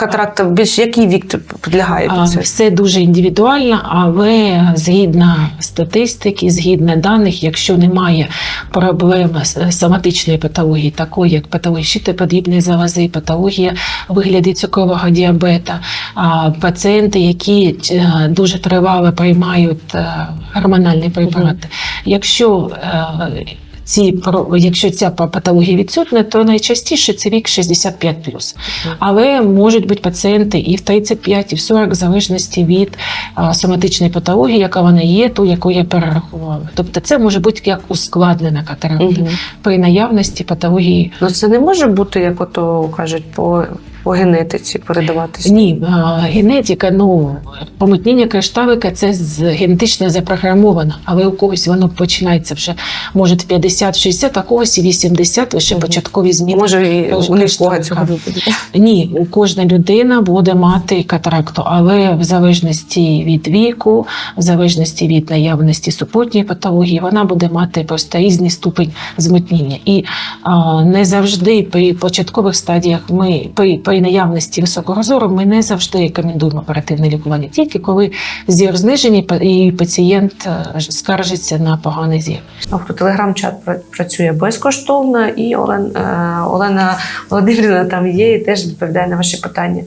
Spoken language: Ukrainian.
катаракта більш який вік підлягає під це? Все дуже індивідуально, але згідно статистики, згідно даних, якщо немає проблем з соматичної патології, такої як патологія щитоподібної залози, патологія вигляді цукрового діабета, пацієнти, які е, дуже тривало приймають е, гормональні препарати. Якщо е, ці якщо ця патологія відсутня, то найчастіше це вік 65+. Але можуть бути пацієнти і в 35, і в 40, в залежності від соматичної патології, яка вона є, ту, яку я перерахувала. Тобто це може бути як ускладнена катаракта Мгм. при наявності патології. Ну це не може бути, як ото кажуть, по, по генетиці передаватися. Ні, генетика, ну помутніння кришталика це генетично запрограмовано, але у когось воно починається вже може 50-60, а когось і 80, лише початкові зміни. Може, і у них цього випадку. Ні, у кожна людина буде мати катаракту, але в залежності від віку, в залежності від наявності супутньої патології, вона буде мати просто різний ступень змутніння. І а, не завжди при початкових стадіях ми при, при наявності високого зору ми не завжди рекомендуємо оперативне лікування, тільки коли зір знижений і пацієнт е, скаржиться на поганий зір. Тобто телеграм-чат пра- працює безкоштовно, і Олен, е, Олена Володимирівна там є і теж відповідає на ваші питання.